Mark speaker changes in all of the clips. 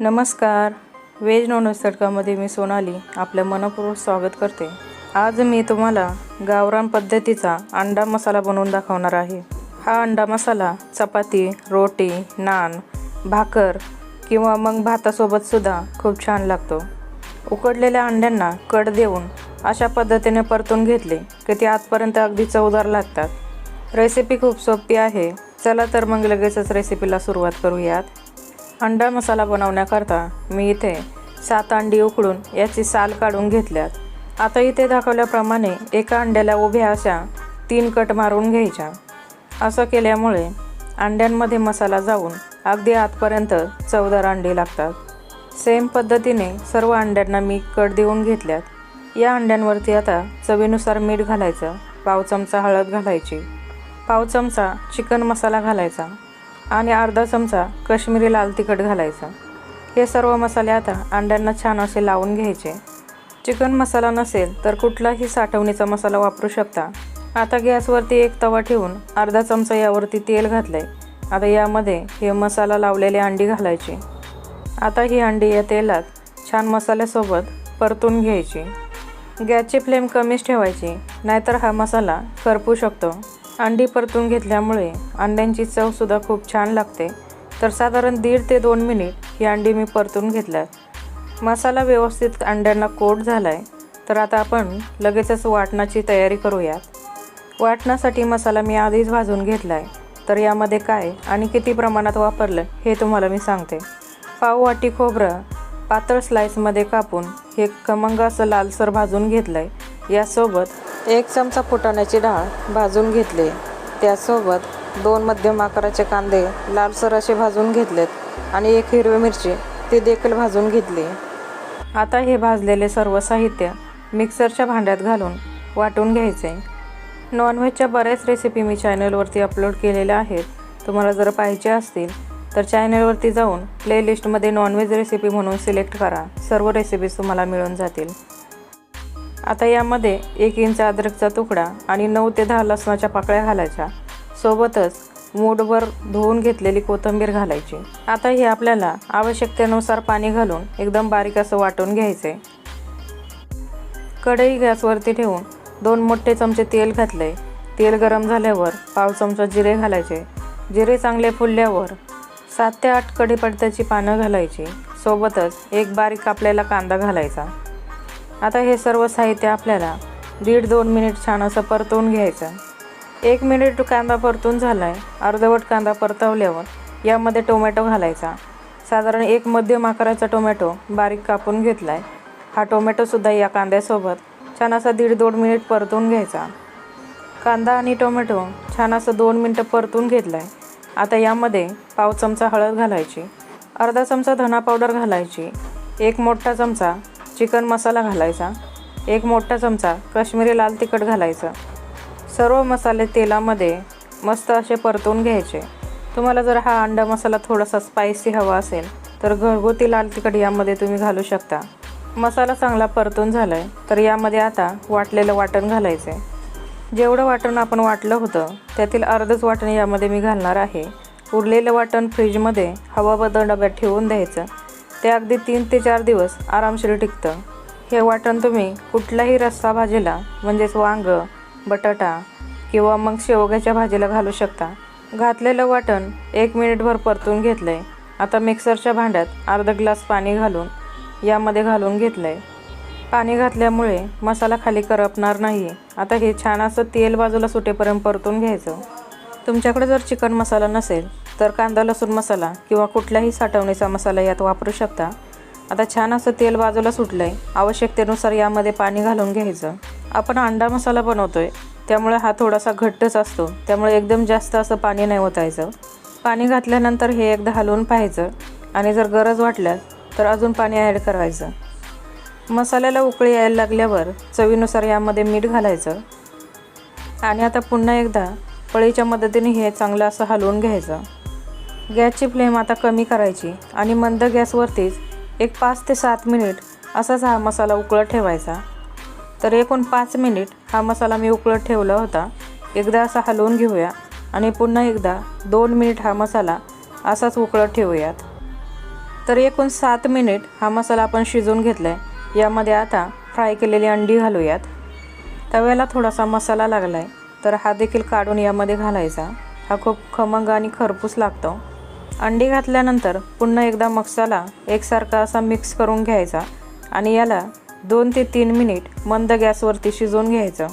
Speaker 1: नमस्कार. Veg nonveg तडकामध्ये मी सोनाली आपलं मनपूर्वक स्वागत करते. आज मी तुम्हाला गावरान पद्धतीचा अंडा मसाला बनवून दाखवणार आहे. हा अंडा मसाला चपाती रोटी नान भाकर किंवा मग भातासोबतसुद्धा खूप छान लागतो. उकडलेल्या अंड्यांना कड देऊन अशा पद्धतीने परतून घेतले की ते आजपर्यंत अगदी चवदार लागतात. रेसिपी खूप सोपी आहे. चला तर मग लगेचच रेसिपीला सुरुवात करूयात. अंडा मसाला बनवण्याकरता मी इथे सात अंडी उकडून याची साल काढून घेतल्यात. आता इथे दाखवल्याप्रमाणे एका अंड्याला उभ्या अशा तीन कट मारून घ्यायच्या. असं केल्यामुळे अंड्यांमध्ये मसाला जाऊन अगदी आतपर्यंत चवदार अंडी लागतात. सेम पद्धतीने सर्व अंड्यांना मी कट देऊन घेतल्यात. या अंड्यांवरती आता चवीनुसार मीठ घालायचं पाव चमचा हळद घालायची पाव चमचा चिकन मसाला घालायचा आणि अर्धा चमचा कश्मीरी लाल तिखट घालायचं. हे सर्व मसाले आता अंड्यांना छान असे लावून घ्यायचे. चिकन मसाला नसेल तर कुठलाही साठवणीचा मसाला वापरू शकता. आता गॅसवरती एक तवा ठेवून अर्धा चमचा यावरती तेल घातलं आहे आता यामध्ये हे मसाला लावलेले अंडी घालायची. आता ही अंडी या तेलात छान मसाल्यासोबत परतून घ्यायची. गॅसची फ्लेम कमीच ठेवायची नाहीतर हा मसाला करपू शकतो. अंडी परतून घेतल्यामुळे अंड्यांची चवसुद्धा खूप छान लागते. तर साधारण दीड ते दोन मिनिट ही अंडी मी परतून घेतल्या. मसाला व्यवस्थित अंड्यांना कोट झाला आहे तर आता आपण लगेचच वाटणाची तयारी करूयात. वाटणासाठी मसाला मी आधीच भाजून घेतला आहे तर यामध्ये काय आणि किती प्रमाणात वापरलं हे तुम्हाला मी सांगते. पाव वाटी खोबरं पातळ स्लाईसमध्ये कापून हे खमंग असं लालसर भाजून घेतलं आहे यासोबत एक चमचा फुटाण्याची डाळ भाजून घेतली. त्यासोबत दोन मध्यम आकाराचे कांदे लालसर असे भाजून घेतलेत आणि एक हिरवी मिरची ती देखील भाजून घेतली. आता हे भाजलेले सर्व साहित्य मिक्सरच्या भांड्यात घालून वाटून घ्यायचे. नॉनव्हेजच्या बऱ्याच रेसिपी मी चॅनलवरती अपलोड केलेल्या आहेत. तुम्हाला जर पाहिजे असतील तर चॅनलवरती जाऊन प्लेलिस्टमध्ये नॉनव्हेज रेसिपी म्हणून सिलेक्ट करा. सर्व रेसिपीज तुम्हाला मिळून जातील. आता यामध्ये एक इंच अद्रकचा तुकडा आणि नऊ ते दहा लसणाच्या पाकळ्या घालायच्या. सोबतच मूठभर धुवून घेतलेली कोथिंबीर घालायची. आता हे आपल्याला आवश्यकतेनुसार पाणी घालून एकदम बारीक असं वाटून घ्यायचे कढई गॅसवरती ठेवून दोन मोठे चमचे तेल घातले तेल गरम झाल्यावर पाव चमचा जिरे घालायचे. जिरे चांगले फुलल्यावर सात ते आठ कढीपत्त्याची पानं घालायची. सोबतच एक बारीक कापलेला कांदा घालायचा. आता हे सर्व साहित्य आपल्याला दीड दोन मिनिट छान असं परतवून घ्यायचं. एक मिनिट कांदा परतून झाला आहे अर्धवट कांदा परतवल्यावर यामध्ये टोमॅटो घालायचा. साधारण एक मध्यम आकाराचा टोमॅटो बारीक कापून घेतला आहे हा टोमॅटोसुद्धा या कांद्यासोबत छान असा दीड दोन मिनिट परतून घ्यायचा. कांदा आणि टोमॅटो छान असं दोन मिनटं परतून घेतला आहे आता यामध्ये पाव चमचा हळद घालायची. अर्धा चमचा धना पावडर घालायची. एक मोठा चमचा चिकन मसाला घालायचा एक मोठा चमचा काश्मीरी लाल तिखट घालायचं. सर्व मसाले तेलामध्ये मस्त असे परतून घ्यायचे. तुम्हाला जर हा अंडा मसाला थोडासा स्पायसी हवा असेल तर घरगुती लाल तिखट यामध्ये तुम्ही घालू शकता. मसाला चांगला परतून झाला आहे तर यामध्ये आता वाटलेलं वाटण घालायचं आहे जेवढं वाटण आपण वाटलं होतं त्यातील अर्धच वाटण यामध्ये मी घालणार आहे. उरलेलं वाटण फ्रीजमध्ये हवाबद्दल डब्यात ठेवून द्यायचं. ते अगदी तीन ते चार दिवस आरामशीर टिकतं. हे वाटण तुम्ही कुठलाही रस्सा भाजीला म्हणजेच वांग बटाटा किंवा मग शेवग्याच्या भाजीला घालू शकता. घातलेलं वाटण एक मिनिटभर परतून घेतलं आहे आता मिक्सरच्या भांड्यात अर्धा ग्लास पाणी घालून यामध्ये घालून घेतलं आहे पाणी घातल्यामुळे मसाला खाली करपणार नाही आता हे छान असं तेल बाजूला सुटेपर्यंत परतून घ्यायचं. तुमच्याकडे जर चिकन मसाला नसेल तर कांदा लसूण मसाला किंवा कुठल्याही साठवणीचा मसाला यात वापरू शकता. आता छान असं तेल बाजूला सुटलं आहे आवश्यकतेनुसार यामध्ये पाणी घालून घ्यायचं. आपण अंडा मसाला बनवतो आहे त्यामुळे हा थोडासा घट्टच असतो. त्यामुळे एकदम जास्त असं पाणी नाही ओतायचं. पाणी घातल्यानंतर हे एकदा हलवून पाहायचं आणि जर गरज वाटल्यास तर अजून पाणी ॲड करायचं. मसाल्याला उकळी यायला लागल्यावर चवीनुसार यामध्ये मीठ घालायचं. आणि आता पुन्हा एकदा पळीच्या मदतीने हे चांगलं असं हलवून घ्यायचं. गॅसची फ्लेम आता कमी करायची आणि मंद गॅसवरतीच एक पाच ते सात मिनिट असाच हा मसाला उकळत ठेवायचा. तर एकूण पाच मिनिट हा मसाला मी उकळत ठेवला होता. एकदा असा हलवून घेऊया आणि पुन्हा एकदा दोन मिनिट हा मसाला असाच उकळत ठेवूयात. तर एकूण सात मिनिट हा मसाला आपण शिजवून घेतला आहे यामध्ये आता फ्राय केलेली अंडी घालूयात. तव्याला थोडासा मसाला लागला आहे तर हा देखील काढून यामध्ये घालायचा. हा खूप खमंग आणि खरपूस लागतो. अंडी घातल्यानंतर पुन्हा एकदा मसाला एकसारखा असा मिक्स करून घ्यायचा आणि याला दोन ते तीन मिनिट मंद गॅसवरती शिजवून घ्यायचं.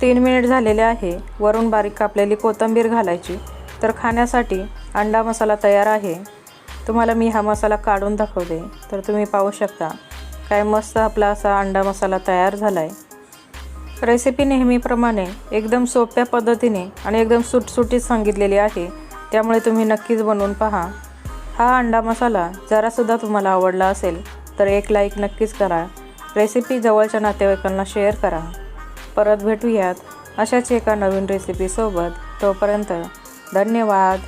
Speaker 1: तीन मिनिट झालेले आहे. वरून बारीक कापलेली कोथिंबीर घालायची. तर खाण्यासाठी अंडा मसाला तयार आहे. तुम्हाला मी हा मसाला काढून दाखवते. तर तुम्ही पाहू शकता काय मस्त आपला असा अंडा मसाला तयार झाला आहे रेसिपी नेहमीप्रमाणे एकदम सोप्या पद्धतीने आणि एकदम सुटसुटीत सांगितलेली आहे. त्यामुळे तुम्ही नक्कीच बनवून पहा. हा अंडा मसाला जरासुद्धा तुम्हाला आवडला असेल तर एक लाईक नक्कीच करा. रेसिपी जवळच्या नातेवाईकांना शेअर करा. परत भेटूयात अशाच एका नवीन रेसिपीसोबत तोपर्यंत धन्यवाद.